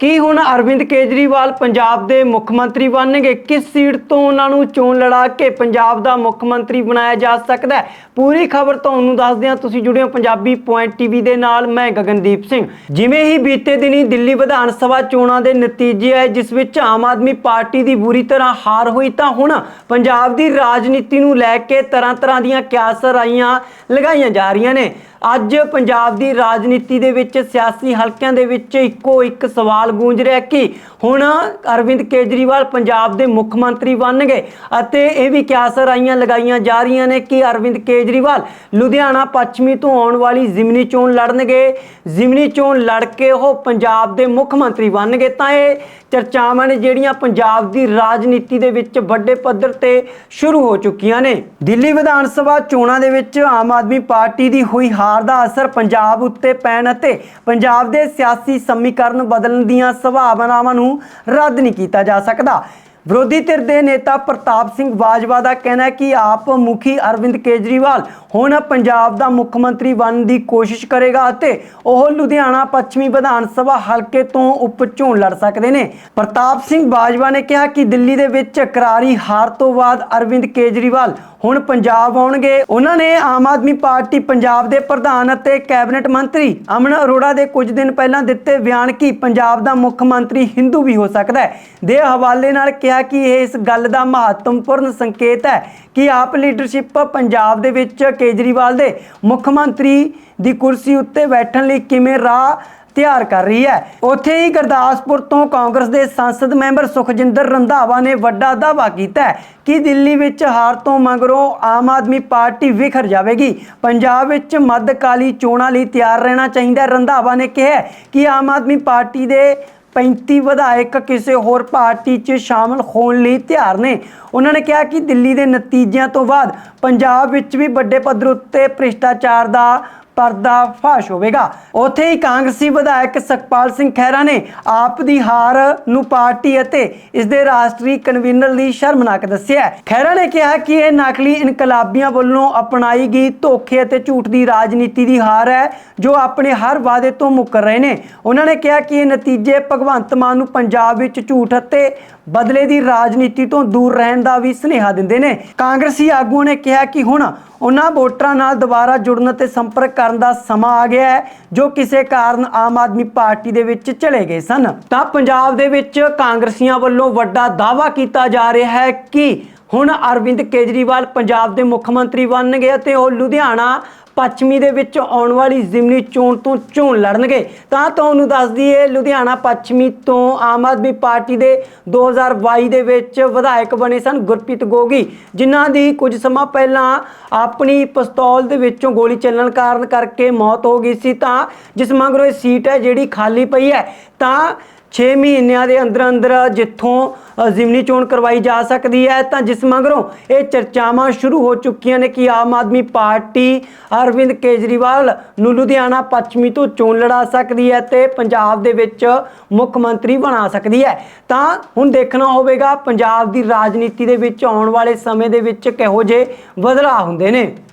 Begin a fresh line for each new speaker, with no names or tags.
ਕੀ ਹੁਣ ਅਰਵਿੰਦ ਕੇਜਰੀਵਾਲ ਪੰਜਾਬ ਦੇ ਮੁੱਖ ਮੰਤਰੀ ਬਣਨਗੇ? ਕਿਸ ਸੀਟ ਤੋਂ ਉਹਨਾਂ ਨੂੰ ਚੋਣ ਲੜਾ ਕੇ ਪੰਜਾਬ ਦਾ ਮੁੱਖ ਮੰਤਰੀ ਬਣਾਇਆ ਜਾ ਸਕਦਾ ਹੈ? ਪੂਰੀ ਖਬਰ ਤੁਹਾਨੂੰ ਦੱਸਦੇ ਹਾਂ। ਤੁਸੀਂ ਜੁੜੇ ਹੋ ਪੰਜਾਬੀ ਪੁਆਇੰਟ ਟੀਵੀ ਦੇ ਨਾਲ। ਮੈਂ ਗਗਨਦੀਪ ਸਿੰਘ। ਜਿਵੇਂ ਹੀ ਬੀਤੇ ਦਿਨੀ ਦਿੱਲੀ ਵਿਧਾਨ ਸਭਾ ਚੋਣਾਂ ਦੇ ਨਤੀਜੇ ਆਏ, ਜਿਸ ਵਿੱਚ ਆਮ ਆਦਮੀ ਪਾਰਟੀ ਦੀ ਬੁਰੀ ਤਰ੍ਹਾਂ ਹਾਰ ਹੋਈ, ਤਾਂ ਹੁਣ ਪੰਜਾਬ ਦੀ ਰਾਜਨੀਤੀ ਨੂੰ ਲੈ ਕੇ ਤਰ੍ਹਾਂ ਤਰ੍ਹਾਂ ਦੀਆਂ ਕਿਆਸਰਾਈਆਂ ਲਗਾਈਆਂ ਜਾ ਰਹੀਆਂ ਨੇ। ਅੱਜ ਪੰਜਾਬ ਦੀ ਰਾਜਨੀਤੀ ਦੇ ਵਿੱਚ, ਸਿਆਸੀ ਹਲਕਿਆਂ ਦੇ ਵਿੱਚ ਇੱਕੋ ਇੱਕ ਸਵਾਲ ਗੂੰਜ ਰਿਹਾ ਕਿ ਹੁਣ ਅਰਵਿੰਦ ਕੇਜਰੀਵਾਲ ਪੰਜਾਬ ਦੇ ਮੁੱਖ ਮੰਤਰੀ ਬਣਨਗੇ ਅਤੇ ਇਹ ਵੀ ਕਿਆਸਰਾਈਆਂ ਲਗਾਈਆਂ ਜਾ ਰਹੀਆਂ ਨੇ ਕਿ ਅਰਵਿੰਦ ਕੇਜਰੀਵਾਲ ਲੁਧਿਆਣਾ ਪੱਛਮੀ ਤੋਂ ਆਉਣ ਵਾਲੀ ਜ਼ਿਮਨੀ ਚੋਣ ਲੜਨਗੇ। ਜ਼ਿਮਨੀ ਚੋਣ ਲੜ ਕੇ ਉਹ ਪੰਜਾਬ ਦੇ ਮੁੱਖ ਮੰਤਰੀ ਬਣਨਗੇ। ਤਾਂ ਇਹ ਚਰਚਾਵਾਂ ਨੇ ਜਿਹੜੀਆਂ ਪੰਜਾਬ ਦੀ ਰਾਜਨੀਤੀ ਦੇ ਵਿੱਚ ਵੱਡੇ ਪੱਧਰ ਤੇ ਸ਼ੁਰੂ ਹੋ ਚੁੱਕੀਆਂ ਨੇ। ਦਿੱਲੀ ਵਿਧਾਨ ਸਭਾ ਚੋਣਾਂ ਦੇ ਵਿੱਚ ਆਮ ਆਦਮੀ ਪਾਰਟੀ ਦੀ ਹੋਈ ਹਾਰ ਦਾ ਅਸਰ ਪੰਜਾਬ ਉੱਤੇ ਪੈਣ ਅਤੇ ਪੰਜਾਬ ਦੇ ਸਿਆਸੀ ਸਮੀਕਰਨ ਬਦਲਣ ਦੀ ਦੀਆਂ ਸੰਭਾਵਨਾਵਾਂ ਨੂੰ ਰੱਦ ਨਹੀਂ ਕੀਤਾ ਜਾ ਸਕਦਾ। ਵਿਰੋਧੀ ਧਿਰ ਦੇ ਨੇਤਾ ਪ੍ਰਤਾਪ ਸਿੰਘ ਬਾਜਵਾ ਦਾ ਕਹਿਣਾ ਹੈ ਕਿ ਆਪ ਮੁਖੀ ਅਰਵਿੰਦ ਕੇਜਰੀਵਾਲ ਹੁਣ ਪੰਜਾਬ ਦਾ ਮੁੱਖ ਮੰਤਰੀ ਬਣਨ ਦੀ ਕੋਸ਼ਿਸ਼ ਕਰੇਗਾ ਅਤੇ ਉਹ ਲੁਧਿਆਣਾ ਪੱਛਮੀ ਵਿਧਾਨ ਸਭਾ ਹਲਕੇ ਤੋਂ ਉਪ ਚੋਣ ਲੜ ਸਕਦੇ ਨੇ। ਪ੍ਰਤਾਪ ਸਿੰਘ ਬਾਜਵਾ ਨੇ ਕਿਹਾ ਕਿ ਦਿੱਲੀ ਦੇ ਵਿੱਚ ਕਰਾਰੀ ਹਾਰ ਤੋਂ ਬਾਅਦ ਅਰਵਿੰਦ ਕੇਜਰੀਵਾਲ ਹੁਣ ਪੰਜਾਬ ਆਉਣਗੇ। ਉਹਨਾਂ ਨੇ ਆਮ ਆਦਮੀ ਪਾਰਟੀ ਪੰਜਾਬ ਦੇ ਪ੍ਰਧਾਨ ਅਤੇ ਕੈਬਨਿਟ ਮੰਤਰੀ ਅਮਨ ਅਰੋੜਾ ਦੇ ਕੁਝ ਦਿਨ ਪਹਿਲਾਂ ਦਿੱਤੇ ਬਿਆਨ ਕਿ ਪੰਜਾਬ ਦਾ ਮੁੱਖ ਮੰਤਰੀ ਹਿੰਦੂ ਵੀ ਹੋ ਸਕਦਾ ਹੈ। ਦੇ ਹਵਾਲੇ ਨਾਲ ਕਿਹਾ ਕਿ ਇਹ ਇਸ ਗੱਲ ਦਾ ਮਹੱਤਵਪੂਰਨ ਸੰਕੇਤ ਹੈ ਕਿ ਆਪ ਲੀਡਰਸ਼ਿਪ ਪੰਜਾਬ ਦੇ ਵਿੱਚ ਕੇਜਰੀਵਾਲ ਦੇ ਮੁੱਖ ਮੰਤਰੀ ਦੀ ਕੁਰਸੀ ਉੱਤੇ ਬੈਠਣ ਲਈ ਕਿਵੇਂ ਰਾਹ ਤਿਆਰ ਕਰ ਰਹੀ ਹੈ। ਉੱਥੇ ਹੀ ਗੁਰਦਾਸਪੁਰ ਤੋਂ ਕਾਂਗਰਸ ਦੇ ਸੰਸਦ ਮੈਂਬਰ ਸੁਖਜਿੰਦਰ ਰੰਧਾਵਾ ਨੇ ਵੱਡਾ ਦਾਅਵਾ ਕੀਤਾ ਕਿ ਦਿੱਲੀ ਵਿੱਚ ਹਾਰ ਤੋਂ ਮਗਰੋਂ ਆਮ ਆਦਮੀ ਪਾਰਟੀ ਵਿਖਰ ਜਾਵੇਗੀ। ਪੰਜਾਬ ਵਿੱਚ ਮੱਧਕਾਲੀ ਚੋਣਾਂ ਲਈ ਤਿਆਰ ਰਹਿਣਾ ਚਾਹੀਦਾ ਰੰਧਾਵਾ ਨੇ ਕਿਹਾ ਕਿ ਆਮ ਆਦਮੀ ਪਾਰਟੀ ਦੇ 35 ਵਿਧਾਇਕ ਕਿਸੇ ਹੋਰ ਪਾਰਟੀ 'ਚ ਸ਼ਾਮਲ ਹੋਣ ਲਈ ਤਿਆਰ ਨੇ। ਉਹਨਾਂ ਨੇ ਕਿਹਾ ਕਿ ਦਿੱਲੀ ਦੇ ਨਤੀਜਿਆਂ ਤੋਂ ਬਾਅਦ ਪੰਜਾਬ ਵਿੱਚ ਵੀ ਵੱਡੇ ਪੱਧਰ ਉੱਤੇ ਭ੍ਰਿਸ਼ਟਾਚਾਰ ਦਾ ਪਰਦਾ ਫਾਸ਼ ਹੋਵੇਗਾ। ਉੱਥੇ ਹੀ ਕਾਂਗਰਸੀ ਵਿਧਾਇਕ ਸੁਖਪਾਲ ਸਿੰਘ ਖਹਿਰਾ ਨੇ ਆਪ ਦੀ ਹਾਰ ਨੂੰ ਪਾਰਟੀ ਅਤੇ ਇਸ ਦੇ ਰਾਸ਼ਟਰੀ ਕਨਵੀਨਰ ਲਈ ਸ਼ਰਮਨਾਕ ਦੱਸਿਆ ਖਹਿਰਾ ਨੇ ਕਿਹਾ ਕਿ ਇਹ ਨਕਲੀ ਇਨਕਲਾਬੀਆਂ ਵੱਲੋਂ ਅਪਣਾਈ ਗਈ ਧੋਖੇ ਅਤੇ ਝੂਠ ਦੀ ਰਾਜਨੀਤੀ ਦੀ ਹਾਰ ਹੈ, ਜੋ ਆਪਣੇ ਹਰ ਵਾਅਦੇ ਤੋਂ ਮੁੱਕਰ ਰਹੇ ਨੇ। ਉਹਨਾਂ ਨੇ ਕਿਹਾ ਕਿ ਇਹ ਨਤੀਜੇ ਭਗਵੰਤ ਮਾਨ ਨੂੰ ਪੰਜਾਬ ਵਿੱਚ ਝੂਠ ਅਤੇ ਬਦਲੇ ਦੀ ਰਾਜਨੀਤੀ ਤੋਂ ਦੂਰ ਰਹਿਣ ਦਾ ਵੀ ਸੁਨੇਹਾ ਦਿੰਦੇ ਨੇ। ਕਾਂਗਰਸੀ ਆਗੂਆਂ ਨੇ ਕਿਹਾ ਕਿ ਹੁਣ ਉਹਨਾਂ ਵੋਟਰਾਂ ਨਾਲ ਦੁਬਾਰਾ ਜੁੜਨ ਤੇ ਸੰਪਰਕ ਕਰਨ ਦਾ ਸਮਾਂ ਆ ਗਿਆ ਹੈ, ਜੋ ਕਿਸੇ ਕਾਰਨ ਆਮ ਆਦਮੀ ਪਾਰਟੀ ਦੇ ਵਿੱਚ ਚਲੇ ਗਏ ਸਨ। ਤਾਂ ਪੰਜਾਬ ਦੇ ਵਿੱਚ ਕਾਂਗਰਸੀਆਂ ਵੱਲੋਂ ਵੱਡਾ ਦਾਅਵਾ ਕੀਤਾ ਜਾ ਰਿਹਾ ਹੈ ਕਿ ਹੁਣ ਅਰਵਿੰਦ ਕੇਜਰੀਵਾਲ ਪੰਜਾਬ ਦੇ ਮੁੱਖ ਮੰਤਰੀ ਬਣਨਗੇ ਅਤੇ ਉਹ ਲੁਧਿਆਣਾ ਪੱਛਮੀ ਦੇ ਵਿੱਚ ਆਉਣ ਵਾਲੀ ਜ਼ਿਮਨੀ ਚੋਣ ਤੋਂ ਚੋਣ ਲੜਨਗੇ। ਤਾਂ ਤੁਹਾਨੂੰ ਦੱਸ ਦਈਏ, ਲੁਧਿਆਣਾ ਪੱਛਮੀ ਤੋਂ ਆਮ ਆਦਮੀ ਪਾਰਟੀ ਦੇ 2022 ਦੇ ਵਿੱਚ ਵਿਧਾਇਕ ਬਣੇ ਸਨ ਗੁਰਪ੍ਰੀਤ ਗੋਗੀ, ਜਿਨ੍ਹਾਂ ਦੀ ਕੁਝ ਸਮਾਂ ਪਹਿਲਾਂ ਆਪਣੀ ਪਿਸਤੌਲ ਦੇ ਵਿੱਚੋਂ ਗੋਲੀ ਚੱਲਣ ਕਾਰਨ ਕਰਕੇ ਮੌਤ ਹੋ ਗਈ ਸੀ। ਤਾਂ ਜਿਸ ਮਗਰੋਂ ਇਹ ਸੀਟ ਹੈ ਜਿਹੜੀ ਖਾਲੀ ਪਈ ਹੈ, ਤਾਂ 6 ਮਹੀਨਿਆਂ ਦੇ ਅੰਦਰ ਅੰਦਰ ਜਿੱਥੋਂ ਜ਼ਿਮਨੀ ਚੋਣ ਕਰਵਾਈ ਜਾ ਸਕਦੀ ਹੈ, ਤਾਂ ਜਿਸ ਮਗਰੋਂ ਇਹ ਚਰਚਾਵਾਂ ਸ਼ੁਰੂ ਹੋ ਚੁੱਕੀਆਂ ਨੇ ਕਿ ਆਮ ਆਦਮੀ ਪਾਰਟੀ ਅਰਵਿੰਦ ਕੇਜਰੀਵਾਲ ਨੂੰ ਲੁਧਿਆਣਾ ਪੱਛਮੀ ਤੋਂ ਚੋਣ ਲੜਾ ਸਕਦੀ ਹੈ ਤੇ ਪੰਜਾਬ ਦੇ ਵਿੱਚ ਮੁੱਖ ਮੰਤਰੀ ਬਣਾ ਸਕਦੀ ਹੈ। ਤਾਂ ਹੁਣ ਦੇਖਣਾ ਹੋਵੇਗਾ, ਪੰਜਾਬ ਦੀ ਰਾਜਨੀਤੀ ਦੇ ਵਿੱਚ ਆਉਣ ਵਾਲੇ ਸਮੇਂ ਦੇ ਵਿੱਚ ਕਿਹੋ ਜਿਹੇ ਬਦਲਾਅ ਹੁੰਦੇ ਨੇ।